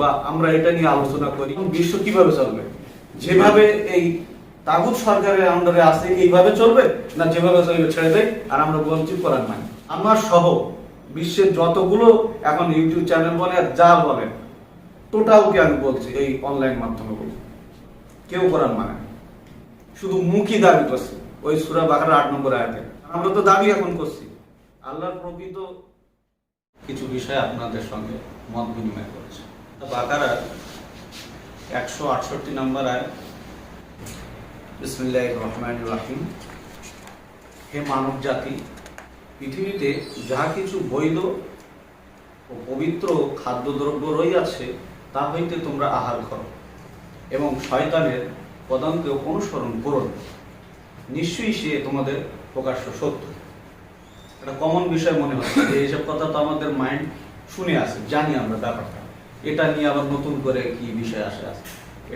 বা আমরা এটা নিয়ে আলোচনা করি বিশ্ব কীভাবে চলবে? যেভাবে এই তাগুত সরকারের আন্ডারে আছে, এইভাবে চলবে? না যেভাবে চলবে, ছেড়ে দেয় আর আমরা বঞ্চিত করার নাই আমার সহ বিশ্বের যতগুলো এখন ইউটিউব চ্যানেল বলে আর যা বলেন টোটালকে আমি বলছি এই অনলাইন মাধ্যমে বলছি কেউ করার মানে শুধু মুখই দাবি করছে, ওই সুরা বাকার আট নম্বর আয়াতে। আমরা তো দাবি এখন করছি। আল্লাহর প্রকৃত কিছু বিষয় আপনাদের সঙ্গে মত বিনিময় করেছে। বাকারা একশো আটষট্টি নম্বর আয়। বিসমিল্লাহ রহমান রাহিম। হে মানব জাতি, পৃথিবীতে যাহা কিছু বৈধ ও পবিত্র খাদ্যদ্রব্য রইয়াছে তা হইতে তোমরা আহার করো এবং শয়তানের পদাঙ্কে অনুসরণ করো নিশ্চয়ই সে তোমাদের প্রকাশ্য সত্য একটা কমন বিষয় মনে হচ্ছে যে এইসব কথা তো আমাদের মাইন্ড শুনে আছে, জানি আমরা ব্যাপারটা। এটা নিয়ে আবার নতুন করে কি বিষয় আসে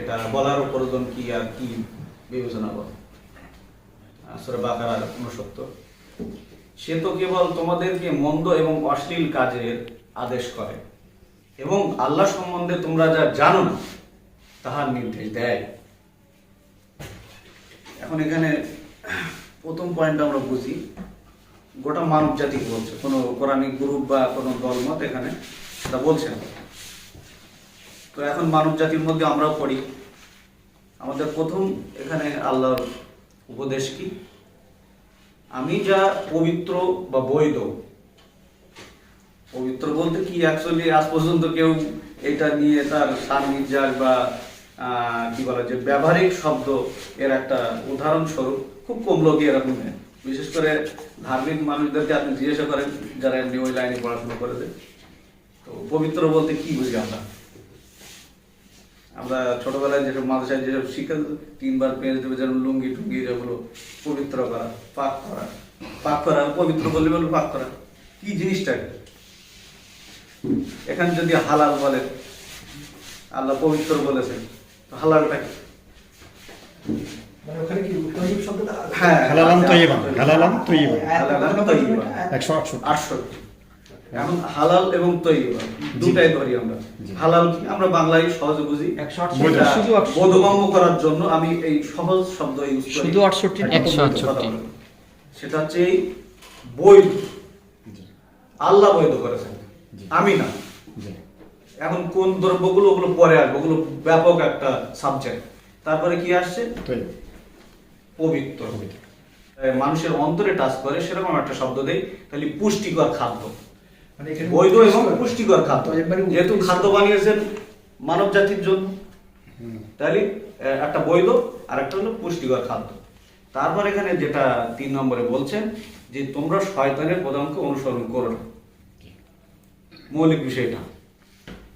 এটা বলার প্রয়োজন কি আর কি বিবেচনা করে? আসলে বাকার উনসত্তর সে তো কেবল তোমাদেরকে মন্দ এবং অশ্লীল কাজের আদেশ করে। এবং আল্লাহ সম্বন্ধে তোমরা যা জানো তাহার নির্দেশ দেয়। এখন এখানে প্রথম পয়েন্ট আমরা বুঝি, গোটা মানব জাতি বলছে। কোনো কোরআনিক গ্রুপ বা কোনো দলমত এখানে সেটা বলছে না। তো এখন মানব জাতির মধ্যে আমরাও পড়ি। আমাদের প্রথম এখানে আল্লাহর উপদেশ কি? আমি যা পবিত্র বা বৈধ, পবিত্র বলতে কি? অ্যাকচুয়ালি আজ পর্যন্ত কেউ এটা নিয়ে তার সার নির্যাস বা কি বলে যে ব্যবহারিক শব্দ এর একটা উদাহরণস্বরূপ খুব কম লোকই এরকম। বিশেষ করে ধার্মিক মানুষদেরকে আপনি জিজ্ঞাসা করেন, যারা এমনি ওই লাইনে পড়াশোনা করে দেয় তো পবিত্র বলতে কি বুঝি আমরা? আমরা ছোটবেলায় যেসব মাদ্রাসায় যেসব শিক্ষা তিনবার পেঁচ দেবে যেমন লুঙ্গি টুঙ্গি যেগুলো পবিত্র করা পাক করা পাক করা পবিত্র বললে বলবে পাক করা। কি জিনিসটা এখানে যদি হালাল বলেন আল্লাহ পবিত্র বলেছেন তো হালালটা কি? মানে ওখানে কি হ্যাঁ হালালাম তৈয়বান, হালালাম তৈয়বান। হালালাম তৈয়বান। একশো আটষট্টি। আটষট্টি। এখন হালাল এবং তৈবা দুটাই ধরি আমরা। হালাল কি? আমরা বাংলায় সহজে বুঝি। বোধগম্য করার জন্য আমি এই সহজ শব্দ ইউজ করি। শুধু। সেটা হচ্ছে এই বৈধ। আল্লাহ বৈধ করেছেন। আমি না। এখন কোন দ্রব্যগুলো ওগুলো পরে আসবে। ওগুলো ব্যাপক একটা সাবজেক্ট তারপরে কি আসছে? পবিত্র। পবিত্র। মানুষের অন্তরে টাচ করে সেরকম একটা শব্দ দেই। তাহলে পুষ্টিকর খাদ্য। মানে বৈধ এবং পুষ্টিকর খাদ্য। যেহেতু। খাদ্য বানিয়েছেন মানব জাতির জন্য তাহলে একটা বৈধ আর একটা হলো পুষ্টিকর খাদ্য। তারপর এখানে যেটা তিন নম্বরে বলছেন যে তোমরা শয়তানের পদাঙ্ক অনুসরণ করো না। মৌলিক বিষয়টা।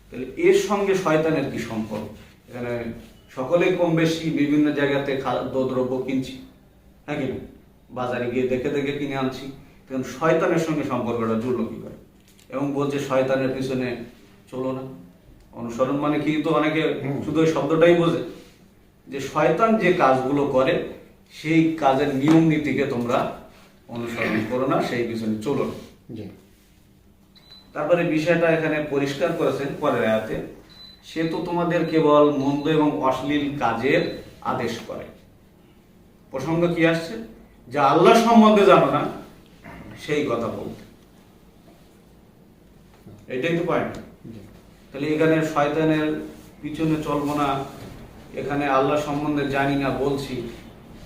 তাহলে এর সঙ্গে শয়তানের কি সম্পর্ক? এখানে সকলেই কম বেশি বিভিন্ন জায়গাতে খাদ্য দ্রব্য কিনছি হ্যাঁ কিনা বাজারে গিয়ে দেখে দেখে কিনে আনছি। তখন শয়তানের সঙ্গে সম্পর্কটা জুড়লো কি? এবং বলছে শয়তানের পিছনে চলো না। অনুসরণ মানে কি? তো অনেকে শুধু ওই শব্দটাই বোঝে। যে শয়তান যে কাজগুলো করে সেই কাজের নিয়ম নীতিকে তোমরা অনুসরণ করো না সেই পিছনে চলো না। তারপরে বিষয়টা এখানে পরিষ্কার করেছেন পরের আয়াতে। সে তো তোমাদের কেবল মন্দ এবং অশ্লীল কাজের আদেশ করে। প্রসঙ্গ কি আসছে? যা আল্লাহ সম্বন্ধে জানো না সেই কথা বলতে। এটাই তো পয়েন্ট তাহলে এখানে শয়তানের পিছনে চলবো না এখানে আল্লাহ সম্বন্ধে জানি না বলছি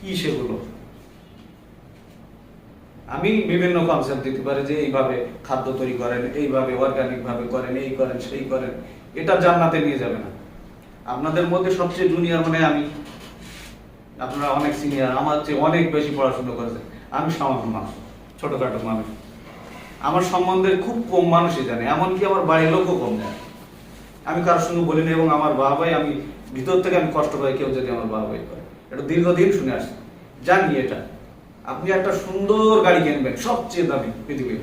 কি সেগুলো। আমি বিভিন্ন কনসেপ্ট দিতে পারি যে এইভাবে খাদ্য তৈরি করেন এইভাবে অর্গানিক ভাবে করেন এই করেন সেই করেন এটা জান্নাতে নিয়ে যাবে না। আপনাদের মধ্যে সবচেয়ে জুনিয়র মানে আমি। আপনারা অনেক সিনিয়র আমার চেয়ে অনেক বেশি পড়াশোনা করেছে আমি সামান্য মানুষ ছোটখাটো মানুষ। আমার সম্বন্ধে খুব কম মানুষই জানে, এমনকি আমার বাড়ির লোকও কম জানে। আমি কারোর সঙ্গে বলি না, এবং আমার বাবাই, আমি ভিতর থেকে আমি কষ্ট পাই কেউ যদি আমার বাবাই করে। এটা দীর্ঘদিন শুনে আসছি। জানি এটা। আপনি একটা সুন্দর গাড়ি কিনবেন, সবচেয়ে দামি পৃথিবীর।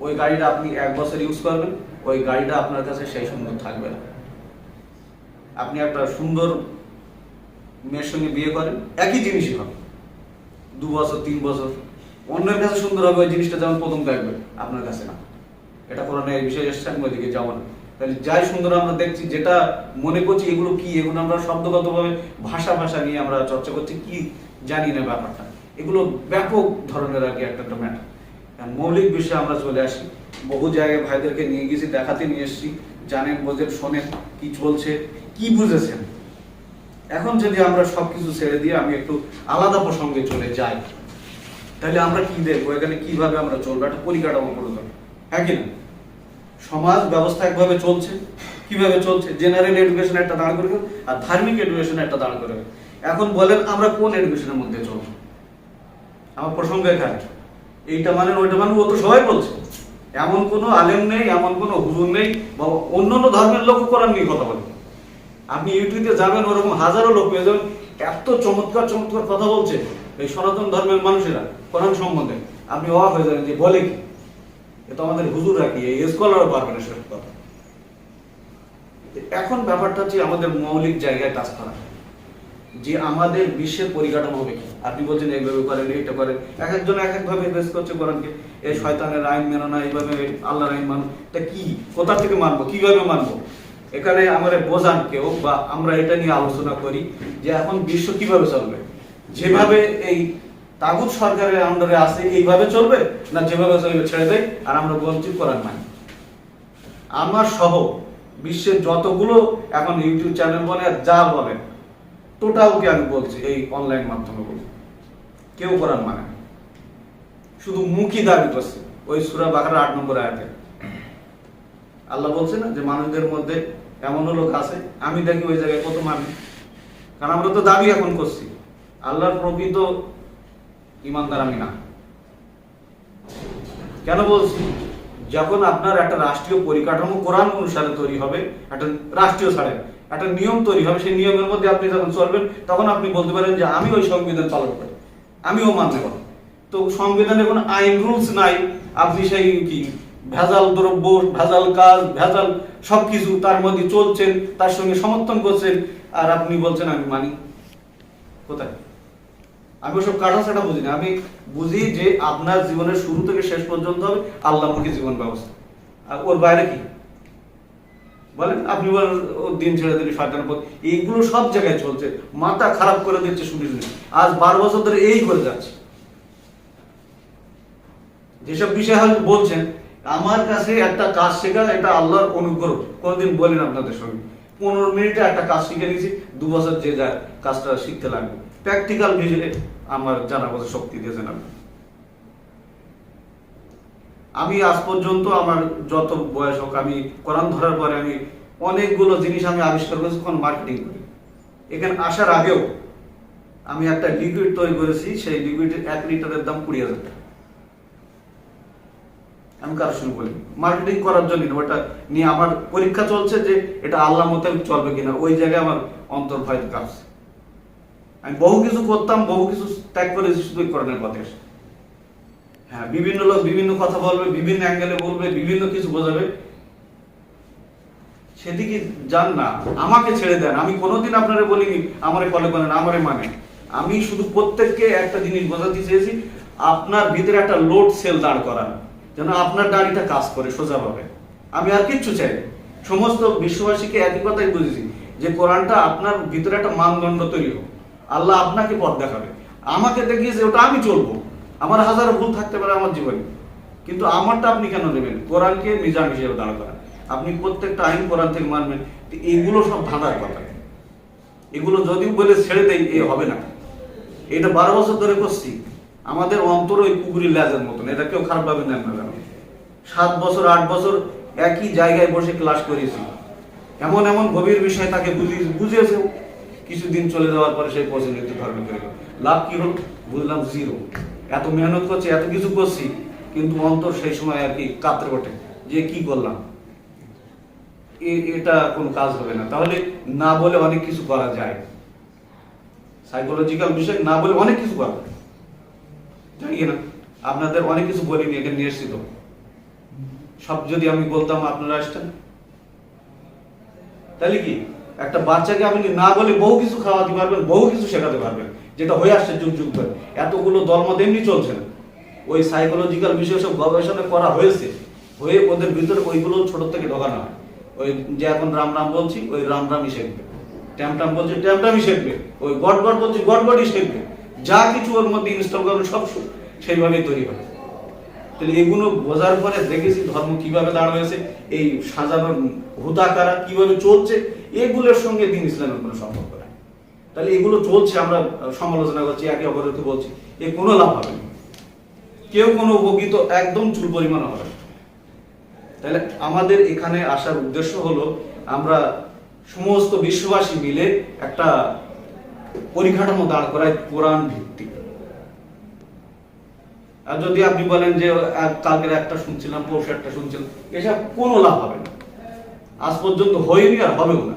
ওই গাড়িটা আপনি এক বছর ইউজ করবেন, ওই গাড়িটা আপনার কাছে সেই সুন্দর থাকবে না। আপনি একটা সুন্দর মেয়ের সঙ্গে বিয়ে করেন, একই জিনিসই হবে। দু বছর, তিন বছর অন্যের কাছে সুন্দর হবে, ওই জিনিসটা যেমন প্রথম থাকবে আপনার কাছে না। এটা কোরআনে এই বিষয়ে এসছে, আমি ওইদিকে যাব না। তাহলে যাই সুন্দর আমরা দেখছি, যেটা মনে করছি এগুলো কি, এগুলো আমরা শব্দগতভাবে ভাষা ভাষা নিয়ে আমরা চর্চা করছি, কি জানি না ব্যাপারটা। এগুলো ব্যাপক ধরনের আর কি একটা একটা ম্যাটার মৌলিক বিষয়ে আমরা চলে আসি। বহু জায়গায় ভাইদেরকে নিয়ে গেছি, দেখাতে নিয়ে এসেছি, জানেন, বোঝেন, শোনেন কি চলছে, কি বুঝেছেন। এখন যদি আমরা সবকিছু ছেড়ে দিয়ে আমি একটু আলাদা প্রসঙ্গে চলে যাই তাহলে আমরা কি দেখব? এখানে কীভাবে আমরা চলবো? একটা পরিকাঠামো করে দেবো হ্যাঁ কি না? সমাজ ব্যবস্থা একভাবে চলছে। কীভাবে চলছে? জেনারেল এডুকেশন একটা দাঁড় করে আর ধার্মিক এডুকেশন একটা দাঁড় করে এখন বলেন আমরা কোন এডুকেশনের মধ্যে চলবো? আমার প্রসঙ্গ এখানে। এইটা মানে ওইটা মানে ও তো সবাই বলছে। এমন কোনো আলেম নেই, এমন কোনো হুজুর নেই, বা অন্য অন্য ধর্মের লোক কোরআন নিয়ে কথা বলে। আপনি ইউটিউবে যাবেন, ওরকম হাজারো লোক পেয়ে যাবেন। এত চমৎকার চমৎকার কথা বলছে। এই সনাতন ধর্মের মানুষেরা কোরআন সম্বন্ধে আপনি অবাক হয়ে যাবেন যে বলে কি? এ তো আমাদের হুজুররা কি? এই স্কলারও পারবে না সেসব কথা। এখন ব্যাপারটা হচ্ছে আমাদের মৌলিক জায়গায় কাজ করা। যে আমাদের বিশ্বের পরিকাঠামো হবে আপনি বলছেন এইভাবে করেন, এইটা করেন। এক একজন এক একভাবে বেশ করছে কোরআনকে। এই শয়তানের আইন মেনো না, এইভাবে আল্লাহর আইন মানো। তা কি? কোথা থেকে মানবো? কীভাবে মানবো? এখানে আমাদের বোঝান কেউ বা আমরা এটা নিয়ে আলোচনা করি যে এখন বিশ্ব কীভাবে চলবে? যেভাবে এই তাগুত সরকারের আন্ডারে আছে, এইভাবে চলবে? না যেভাবে চলবে ছেড়ে দেয় আর আমরা বঞ্চিত করার নাই। আমার সহ বিশ্বের যতগুলো এখন ইউটিউব চ্যানেল বলে আর যা বলে টোটালকে আমি বলছি, এই অনলাইন মাধ্যমে বলছি। কেউ করার মানে শুধু মুখই দাবি করছে, ওই সুরা বাকার আট নম্বর আয়াতে। আল্লাহ বলছে না যে মানুষদের মধ্যে এমনও লোক আছে, আমি দেখি ওই জায়গায় কত মানে কারণ আমরা তো দাবি এখন করছি। আল্লাহর প্রকৃত ইমানদার আমি না। কেন বলছি? যখন আপনার একটা রাষ্ট্রীয় পরিকাঠামো কোরআন অনুসারে তৈরি হবে, একটা রাষ্ট্রীয় ছাড়ে, একটা নিয়ম তৈরি হবে, সেই নিয়মের মধ্যে আপনি যখন চলবেন, তখন আপনি বলতে পারেন যে আমি ওই সংবিধান পালন করি, আমিও মানতে পারি তো সংবিধানে কোনো আইন রুলস নাই, আপনি সেই কি ভেজাল দ্রব্য, ভেজাল কাজ, ভেজাল সবকিছু তার মধ্যে চলছেন, তার সঙ্গে সমর্থন করছেন, আর আপনি বলছেন আমি মানি। কোথায়? আমি ওসব কাটা ছাড়া বুঝি না। আমি বুঝি যে আপনার জীবনের শুরু থেকে শেষ পর্যন্ত হবে আল্লাহমুখী জীবন ব্যবস্থা। আর ওর বাইরে কি? বলেন, আপনি বলেন ওর দিন ছেড়ে দিলে শয়তান পথ। এইগুলো সব জায়গায় চলছে। মাথা খারাপ করে দিচ্ছে শুনে শুনে আজ বারো বছর ধরে এই করে যাচ্ছে। যেসব বিষয় হয়তো বলছেন, আমার কাছে একটা কাজ শেখা, এটা আল্লাহর অনুগ্রহ। কোনোদিন বলেন আপনাদের সঙ্গে। পনেরো মিনিটে একটা কাজ শিখে নিয়েছি, দু বছর যে যায় কাজটা শিখতে লাগবে। প্র্যাকটিক্যাল ভিজে আমার জানা বোঝা শক্তি দিয়েছেন আপনি। আমি আজ পর্যন্ত আমার যত বয়স হোক, আমি কোরআন ধরার পরে আমি অনেকগুলো জিনিস আমি আবিষ্কার করেছি কোন মার্কেটিং করি। এখানে আসার আগেও আমি একটা লিকুইড তৈরি করেছি, সেই লিকুইডের এক লিটারের দাম কুড়ি হাজার টাকা। আমি কারোর শুরু বলি মার্কেটিং করার জন্য ওটা নিয়ে আমার পরীক্ষা চলছে যে এটা আল্লাহ মোতাবেক চলবে কিনা, ওই জায়গায় আমার অন্তর ভয় কাঁপছে আমি বহু কিছু করতাম, বহু কিছু ত্যাগ করেছি শুধু কোরআনের পথে হ্যাঁ বিভিন্ন লোক বিভিন্ন কথা বলবে, বিভিন্ন অ্যাঙ্গেলে বলবে, বিভিন্ন কিছু বোঝাবে। সেদিকে যান না, আমাকে ছেড়ে দেন। আমি কোনোদিন আপনারা বলিনি, আমারে ফলো করেন, আমারে মানে আমি শুধু প্রত্যেককে একটা জিনিস বোঝাতে চেয়েছি, আপনার ভিতরে একটা লোড সেল দাঁড় করান, যেন আপনার গাড়িটা কাজ করে সোজাভাবে। আমি আর কিচ্ছু চাই সমস্ত বিশ্ববাসীকে একই কথাই বুঝেছি, যে কোরআনটা আপনার ভিতরে একটা মানদণ্ড তৈরি হোক। আল্লাহ আপনাকে পথ দেখাবে। আমাকে দেখিয়েছে ওটা আমি চলবো। আমার হাজারো ভুল থাকতে পারে আমার জীবনে। কিন্তু আমারটা আপনি কেন নেবেন? কোরআনকে মিজান হিসেবে দাঁড় করান আপনি প্রত্যেকটা আইন কোরআন থেকে মানবেন। তো এগুলো সব ধাঁধার কথা। এগুলো যদি বলে ছেড়ে দেয় এ হবে না। এটা বারো বছর ধরে করছি। আমাদের অন্তর ওই পুকুরি লেজের মতন। এটা কেউ খারাপ ভাবে নেন না কেন? সাত বছর, আট বছর একই জায়গায় বসে ক্লাস করেছি। এমন এমন গভীর বিষয় তাকে বুঝিয়ে বুঝিয়েছে। কিছুদিন চলে যাওয়ার পরে সেই প্রচলিত ধর্মে করে। লাভ কি হলো বুঝলাম জিরো এত মেহনত করছি, এত কিছু করছি, কিন্তু অন্তর সেই সময় আর কি কাতরে ওঠে যে কি করলাম? এটা কোনো কাজ হবে না। তাহলে না বলে অনেক কিছু করা যায়। সাইকোলজিক্যাল বিষয়, না বলে অনেক কিছু করা যায়। না? আপনাদের অনেক কিছু বলিনি এখানে নিয়ে এসেছি তো। সব যদি আমি বলতাম, আপনারা আসতেন। তাহলে কি? একটা বাচ্চাকে আপনি না বলে বহু কিছু খাওয়াতে পারবেন, বহু কিছু শেখাতে পারবেন, যেটা হয়ে আসছে যুগ যুগ ধরে। এতগুলো দলমত এমনি চলছে না। ওই সাইকোলজিক্যাল বিষয় সব গবেষণা করা হয়েছে, হয়ে ওদের ভিতরে ওইগুলো ছোট থেকে ঢোকানো হয়। ওই যে এখন রাম রাম বলছি, ওই রাম রামই শিখবে। ট্যাম ট্যাম বলছি, ট্যাম ট্যামই শিখবে। ওই গড গড বলছি, গড গডই শিখবে। যা কিছু ওর মধ্যে ইনস্টল করবে সব সেইভাবেই তৈরি হবে তাহলে এগুলো বোঝার পরে দেখেছি ধর্ম কীভাবে দাঁড় হয়েছে, এই সাজানোর হুদাকারা কীভাবে চলছে এগুলোর সঙ্গে দিন ইসলামের কোনো সম্পর্ক নেই। তাহলে এগুলো চলছে, আমরা সমালোচনা করছি, একে অপরকে বলছি, এ কোনো লাভ হবে না। কেউ কোনো উপকৃত একদম চুল পরিমাণ হবে। তাহলে আমাদের এখানে আসার উদ্দেশ্য হলো, আমরা সমস্ত বিশ্ববাসী মিলে একটা পরিকাঠামো দাঁড় করায় কোরআন ভিত্তিক আর যদি আপনি বলেন যে কালকের একটা শুনছিলাম, পরশু একটা শুনছিলাম, এসব কোনো লাভ হবে না। আজ পর্যন্ত হয়নি আর হবেও না।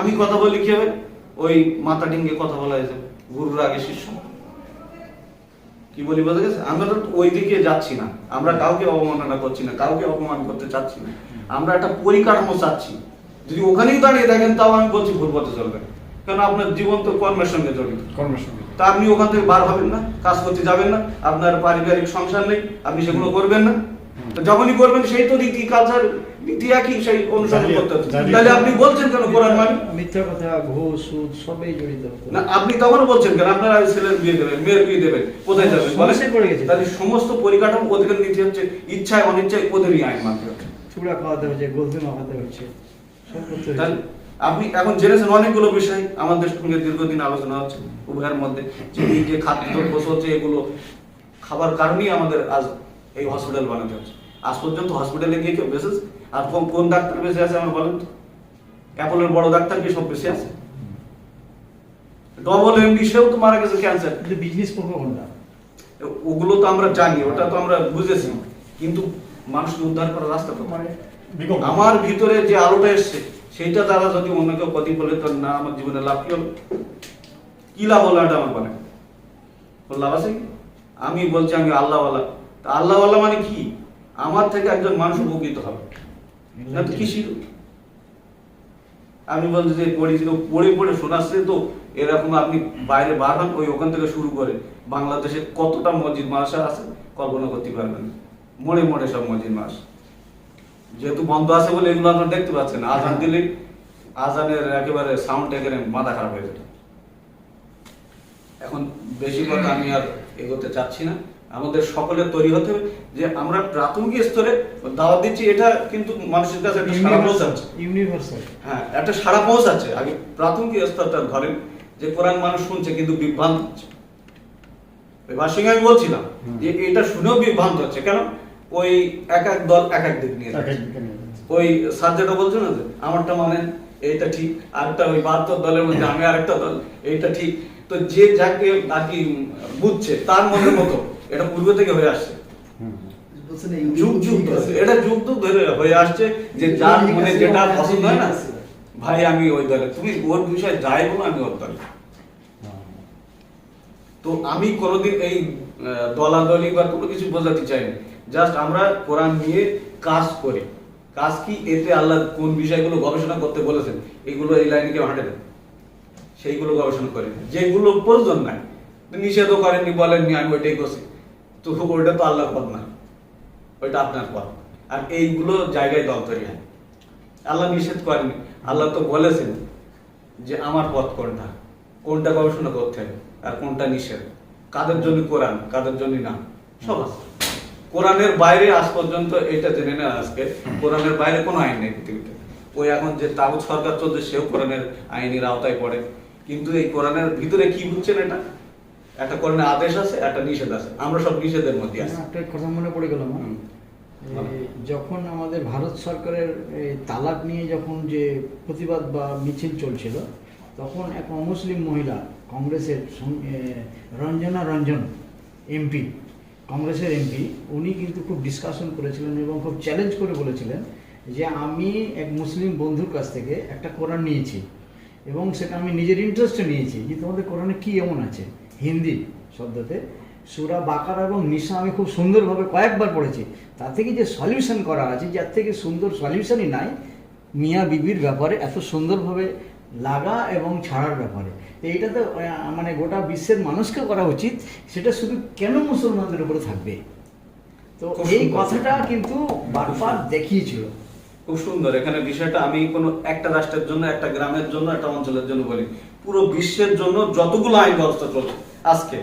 আমি কথা বলি কি হবে? ওই মাথা ডিঙ্গে কথা বলা হয়েছে গুরুর আগে শিষ্য। কি বলি বোঝা গেছে? আমরা তো ওই দিকে যাচ্ছি না। আমরা কাউকে অবমাননা করছি না কাউকে অপমান করতে চাচ্ছি না। আমরা একটা পরিকাঠামো চাচ্ছি। যদি ওখানেই দাঁড়িয়ে থাকেন তাও আমি বলছি ভুল পথে চলবেন। কারণ আপনার জীবন তো কর্মের সঙ্গে জড়িত। কর্মের সঙ্গে। তা আপনি ওখান থেকে বার হবেন না কাজ করতে যাবেন না আপনার পারিবারিক সংসার নেই আপনি সেগুলো করবেন না। যখনই করবেন সেই তো রীতি কালচার রীতি একই সেই অনুসরণ করতে হচ্ছে? তাহলে আপনি বলছেন কেন কোরআন মানি? মিথ্যা কথা ঘুষ সুদ সবই জড়িত। না আপনি তখনও বলছেন কেন? আপনারা ছেলের বিয়ে দেবেন মেয়ের বিয়ে দেবেন কোথায় যাবেন? বলেন। পড়ে গেছে। তাহলে সমস্ত পরিকাঠামো ওদের নীতি হচ্ছে ইচ্ছায় অনিচ্ছায় ওদেরই আইন মানতে হচ্ছে। চূড়া খাওয়াতে হচ্ছে গোলতে মাখাতে হচ্ছে আপনি এখন জেনেছেন অনেকগুলো বিষয় আমাদের সঙ্গে দীর্ঘদিন আলোচনা হচ্ছে উভয়ের মধ্যে যে এই যে খাদ্য হচ্ছে এগুলো খাবার কারণেই আমাদের আজ এই হসপিটাল বানাতে হচ্ছে। আজ পর্যন্ত হসপিটালে গিয়ে কেউ বেঁচেছে আর কোন- কোন ডাক্তার বেঁচে আছে আমার বলেন তো? অ্যাপোলের বড় ডাক্তার কি সব বেঁচে আছে? ডবল এমডি সেও তো মারা গেছে ক্যান্সার কিন্তু বিজনেস করব কোনটা? ওগুলো তো আমরা জানি ওটা তো আমরা বুঝেছি। কিন্তু মানুষকে উদ্ধার করার রাস্তা তো মানে আমার ভিতরে যে আলোটা এসছে সেইটা দ্বারা যদি অন্য কেউ প্রতিফলিত না আমার জীবনে লাভ কি হলো কি লাভ হলো এটা আমার বলে লাভ আছে কি? আমি বলছি আমি আল্লাহওয়ালা। তা আল্লাহওয়ালা মানে কি? আমার থেকে একজন মানুষ উপকৃত হবে। না তো কি আমি বলছি যে পড়েছি তো পড়ে পড়ে শোনাচ্ছে তো এরকম আপনি বাইরে বার হন ওই ওখান থেকে শুরু করে বাংলাদেশে কতটা মসজিদ মাসা আছে কল্পনা করতে পারবেন মোড়ে মোড়ে সব মসজিদ মাস। যেহেতু বন্ধ আছে বলে এগুলো আপনারা দেখতে পাচ্ছেন আজান দিলে আজানের একেবারে সাউন্ড একেবারে মাথা খারাপ হয়ে যেত এখন বেশি কথা আমি আর এগোতে চাচ্ছি না। আমাদের সকলের তৈরি হতে হবে। যে আমরা প্রাথমিক স্তরে দাওয়াত দিচ্ছি এটা কিন্তু মানুষের কাছে একটা সারা পৌঁছাচ্ছে। ইউনিভার্সাল হ্যাঁ একটা সারা পৌঁছাচ্ছে। আগে প্রাথমিক স্তরটা ধরেন যে কোরআন মানুষ শুনছে কিন্তু বিভ্রান্ত হচ্ছে। আমি বলছিলাম যে এটা শুনেও বিভ্রান্ত হচ্ছে। কেন? ওই এক এক দল এক এক দিক নিয়ে। ওই স্যার যেটা বলছে না যে আমারটা মানে এইটা ঠিক আরেকটা ওই বাহাত্তর দলের মধ্যে আমি আরেকটা দল এইটা ঠিক। তো যে যাকে আর কি বুঝছে তার মনের মতো এটা পূর্ব থেকে হয়ে আসছে। যুগ যুগ ধরে এটা যুগ যুগ ধরে হয়ে আসছে যে যার মনে যেটা পছন্দ হয় না ভাই আমি ওই দলে তুমি ওর বিষয়ে যাই বলো আমি ওর দলে। তো আমি কোনোদিন এই দলাদলি বা কোনো কিছু বোঝাতে চাইনি। জাস্ট আমরা কোরআন নিয়ে কাজ করি। কাজ কি? এতে আল্লাহ কোন বিষয়গুলো গবেষণা করতে বলেছেন এগুলো এই লাইনে কেউ হাঁটে না। সেইগুলো গবেষণা করি যেগুলো প্রয়োজন নাই। নিষেধও করেননি বলেননি আমি ওইটাই করছি। তো ওইটা তো আল্লাহর পথ না ওইটা আপনার পথ। আর এইগুলো জায়গায় দল তৈরি হয়। আল্লাহ নিষেধ করেনি। আল্লাহ তো বলেছেন যে আমার পথ কোনটা? কোনটা গবেষণা করতে হবে আর কোনটা নিষেধ? কাদের জন্য কোরআন, কাদের জন্য না? সব আছে। কোরআনের বাইরে আজ পর্যন্ত এটা জেনে না আজকে, কোরআনের বাইরে কোনো আইন নেই পৃথিবীতে। ওই এখন যে তাগুত সরকার চলছে, সেও কোরআনের আইনের আওতায় পড়ে। কিন্তু এই কোরআনের ভিতরে কি বুঝছেন এটা? একটা কোরআনের আদেশ আছে একটা নিষেধ আছে। আমরা সব নিষেধের মধ্যে আছি। একটা কথা মনে পড়ে গেল আমার। যখন আমাদের ভারত সরকারের এই তালাক নিয়ে যখন যে প্রতিবাদ বা মিছিল চলছিল তখন এক অমুসলিম মহিলা কংগ্রেসের রঞ্জনা রঞ্জন এমপি কংগ্রেসের এমপি উনি কিন্তু খুব ডিসকাশন করেছিলেন এবং খুব চ্যালেঞ্জ করে বলেছিলেন যে আমি এক মুসলিম বন্ধুর কাছ থেকে একটা কোরআন নিয়েছি এবং সেটা আমি নিজের ইন্টারেস্টে নিয়েছি। যে তোমাদের কোরআনে কী এমন আছে? হিন্দি শব্দতে। সুরা বাকার এবং নিশা আমি খুব সুন্দরভাবে কয়েকবার পড়েছি। তার থেকে যে সলিউশন করা আছে যার থেকে সুন্দর সলিউশনই নাই মিয়া বিবির ব্যাপারে এত সুন্দরভাবে লাগা এবং ছাড়ার ব্যাপারে। এইটা তো মানে গোটা বিশ্বের মানুষকে করা উচিত সেটা শুধু কেন মুসলমানদের উপরে থাকবে? তো এই কথাটা কিন্তু বারবার দেখিয়েছিল। খুব সুন্দর। এখানে বিষয়টা আমি কোনো একটা রাষ্ট্রের জন্য একটা গ্রামের জন্য একটা অঞ্চলের জন্য বলি। পুরো বিশ্বের জন্য যতগুলো আইন ব্যবস্থা চলছে আজকে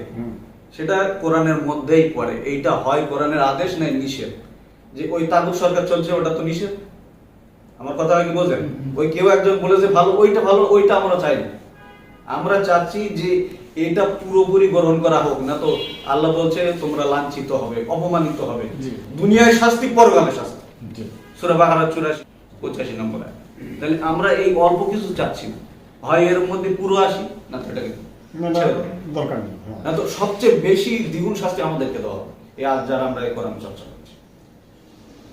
সেটা কোরআনের মধ্যেই পড়ে। এইটা হয় কোরআনের আদেশ নেই নিষেধ? যে ওই তাগুক সরকার চলছে ওটা তো নিষেধ? আমার কথা কি বোঝেন? হুম। ওই কেউ একজন বলেছে ভালো ওইটা ভালো ওইটা আমরা চাই না। আমরা চাচ্ছি যে এটা পুরোপুরি গ্রহণ করা হোক না তো আল্লাহ বলছে তোমরা লাঞ্ছিত হবে অপমানিত হবে। দুনিয়ায় শাস্তি পরকালে শাস্তি। সুরা বাকারা চুরাশি পঁচাশি নম্বর তাহলে আমরা এই অল্প কিছু চাচ্ছি না। হয় এর মধ্যে পুরো আসি। না তো এটাকে। দরকার নেই হ্যাঁ। না তো সবচেয়ে বেশি দ্বিগুণ শাস্তি আমাদেরকে দেওয়া হবে। এই আজ যারা আমরা এই কোরআন চর্চা করছি।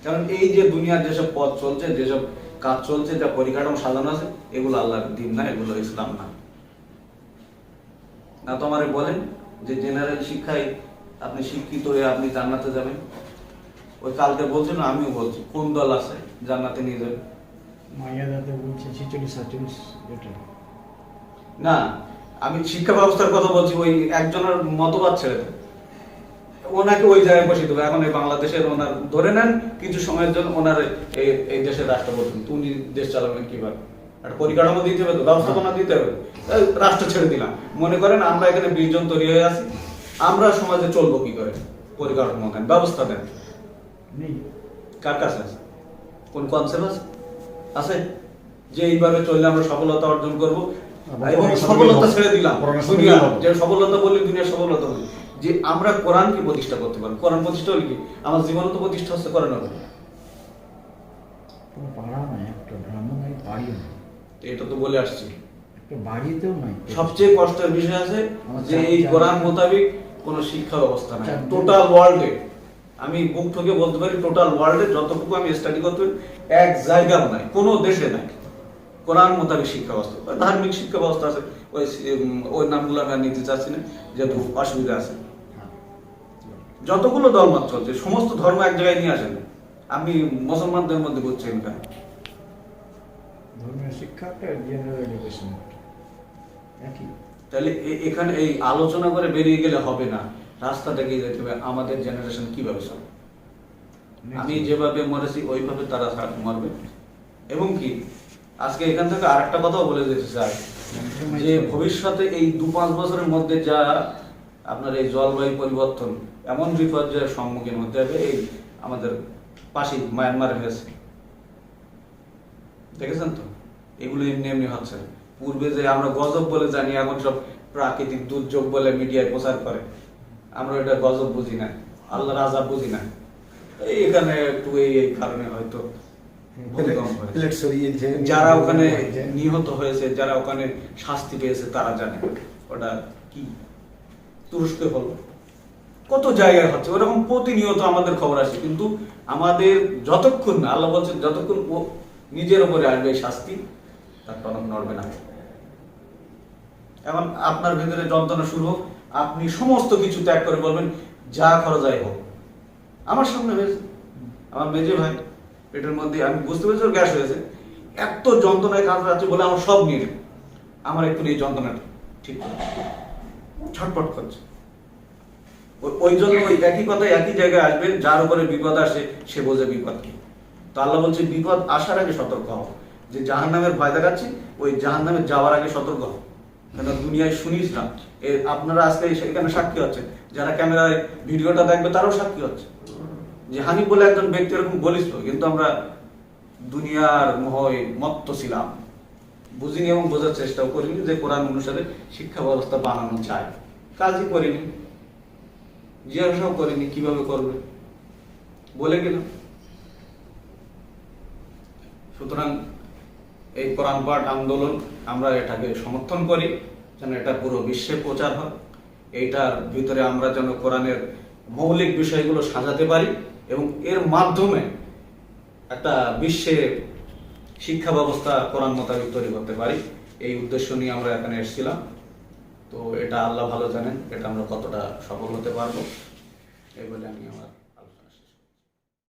কারণ এই যে দুনিয়ার যেসব পথ চলছে যেসব কাজ চলছে যা পরিকাঠামো সাজানো আছে এগুলো আল্লাহর দিন না এগুলো ইসলাম না। না তো আমারে বলেন যে জেনারেল শিক্ষায় আপনি শিক্ষিত হয়ে আপনি জান্নাতে যাবেন? ওই কালকে বলছেন আমিও বলছি কোন দল আছে জান্নাতে নিয়ে যাবে? না আমি শিক্ষা ব্যবস্থার কথা বলছি ওই একজনের মতবাদ ছেড়ে দেন ওনাকে ওই জায়গায় দেবো। এখন এই বাংলাদেশের ওনার ধরে নেন কিছু সময়ের জন্য ওনার এই এই দেশের রাষ্ট্রপতি। উনি দেশ চালাবেন কীভাবে? একটা পরিকাঠামো দিতে হবে তো ব্যবস্থাপনা দিতে হবে। রাষ্ট্র ছেড়ে দিলাম। মনে করেন আমরা এখানে বিশ জন তৈরি হয়ে আছি। আমরা সমাজে চলবো কি করে? পরিকাঠামো দেন ব্যবস্থা দেন। কার কাছে আছে? কোন কনসেপ্ট আছে? আছে? যে এইভাবে চললে আমরা সফলতা অর্জন করব। এবং সফলতা ছেড়ে দিলাম। দুনিয়া যে সফলতা বললে দুনিয়ার সফলতা বলি। যে আমরা কোরআনকে প্রতিষ্ঠা করতে পারব কোরআন প্রতিষ্ঠা হলে কি? আমার জীবন তো প্রতিষ্ঠা হচ্ছে কোরআন এটা তো বলে আসছি। বাড়িতেও নাই। সবচেয়ে কষ্টের বিষয় আছে যে এই কোরআন মোতাবেক কোনো শিক্ষা ব্যবস্থা নাই। টোটাল ওয়ার্ল্ডে আমি বুক থেকে বলতে পারি টোটাল ওয়ার্ল্ডে যতটুকু আমি স্টাডি করতে পারি এক জায়গাও নাই কোনো দেশে নাই। কোরআন মোতাবেক শিক্ষা ব্যবস্থা ধার্মিক শিক্ষা ব্যবস্থা আছে ওই ওই নামগুলো আমি নিতে চাচ্ছি না যেহেতু অসুবিধা আছে। যতগুলো ধর্ম চলছে সমস্ত ধর্ম এক জায়গায় নিয়ে আসেন। আমি মুসলমানদের মধ্যে বুঝছেন কেন? ধর্মীয় শিক্ষা জেনারেল এডুকেশন একই তাহলে এখানে এই আলোচনা করে বেরিয়ে গেলে হবে না। রাস্তাটা গিয়ে যেতে হবে আমাদের জেনারেশন কীভাবে চলবে আমি যেভাবে মরেছি ওইভাবে তারা মরবে। এবং কি? আজকে এখান থেকে আরেকটা কথাও বলে যেতে চাই যে ভবিষ্যতে এই দু পাঁচ বছরের মধ্যে যা আপনার এই জলবায়ু পরিবর্তন এমন বিপর্যয়ের সম্মুখীন হতে হবে, এই আমাদের পাশেই মায়ানমারে হয়েছে। দেখেছেন তো? এগুলো এমনি এমনি হচ্ছে। পূর্বে যে আমরা গজব বলে জানি, এখন সব প্রাকৃতিক দুর্যোগ বলে মিডিয়ায় প্রচার করে। আমরা এটা গজব বুঝি না আল্লাহ রাজা বুঝি না। এখানে একটু এই কারণে হয়তো যারা ওখানে নিহত হয়েছে যারা ওখানে শাস্তি পেয়েছে তারা জানে ওটা কি? তুরস্কে হলো কত জায়গায় হচ্ছে? ওরকম প্রতিনিয়ত আমাদের খবর আসে। কিন্তু আমাদের যতক্ষণ আল্লাহ বলছেন যতক্ষণ ও নিজের উপরে আসবে শাস্তি তার টনক নড়বে না। এখন আপনার ভেতরে যন্ত্রণা শুরু হোক আপনি সমস্ত কিছু ত্যাগ করে বলবেন যা করা যায় হোক। আমার সামনে হয়েছে আমার মেজে ভাই পেটের মধ্যে, আমি বুঝতে পেরেছি ওর গ্যাস হয়েছে। এত যন্ত্রণায় কাজ আছে বলে আমার সব নিয়ে। আমার একটু এই যন্ত্রণাটা, ঠিক। ছটপট করছে। ওই- জন্য ওই একই কথা একই জায়গায় আসবেন যার উপরে বিপদ আসে, সে বোঝে বিপদ কি? তো আল্লাহ বলছে, বিপদ আসার আগে সতর্ক হও। যে জাহান নামের ভয় দেখাচ্ছি, ওই জাহান নামে যাওয়ার আগে সতর্ক হও। কেন দুনিয়ায় শুনিস না। এ আপনারা আজকে সেখানে সাক্ষী হচ্ছে যারা ক্যামেরায় ভিডিওটা দেখবে, তারাও সাক্ষী হচ্ছে। যে হানি বলে একজন ব্যক্তি এরকম বলিস কিন্তু আমরা দুনিয়ার মোহয় মত্ত ছিলাম। বুঝিনি এবং বোঝার চেষ্টাও করিনি যে কোরআন অনুসারে শিক্ষা ব্যবস্থা বানানো যায়। কাজই করিনি। জিজ্ঞাসাও করিনি, কীভাবে করবে? বলে গেলাম। সুতরাং এই কোরআন পাঠ আন্দোলন আমরা এটাকে সমর্থন করি, যেন এটা পুরো বিশ্বে প্রচার হয়। এইটার ভিতরে আমরা যেন কোরআনের মৌলিক বিষয়গুলো সাজাতে পারি। এবং এর মাধ্যমে একটা বিশ্বে শিক্ষা ব্যবস্থা কোরআন মোতাবেক তৈরি করতে পারি। এই উদ্দেশ্য নিয়ে আমরা এখানে এসেছিলাম। তো এটা আল্লাহ ভালো জানেন, এটা আমরা কতটা সফল হতে পারব, এই বলে আমি আমার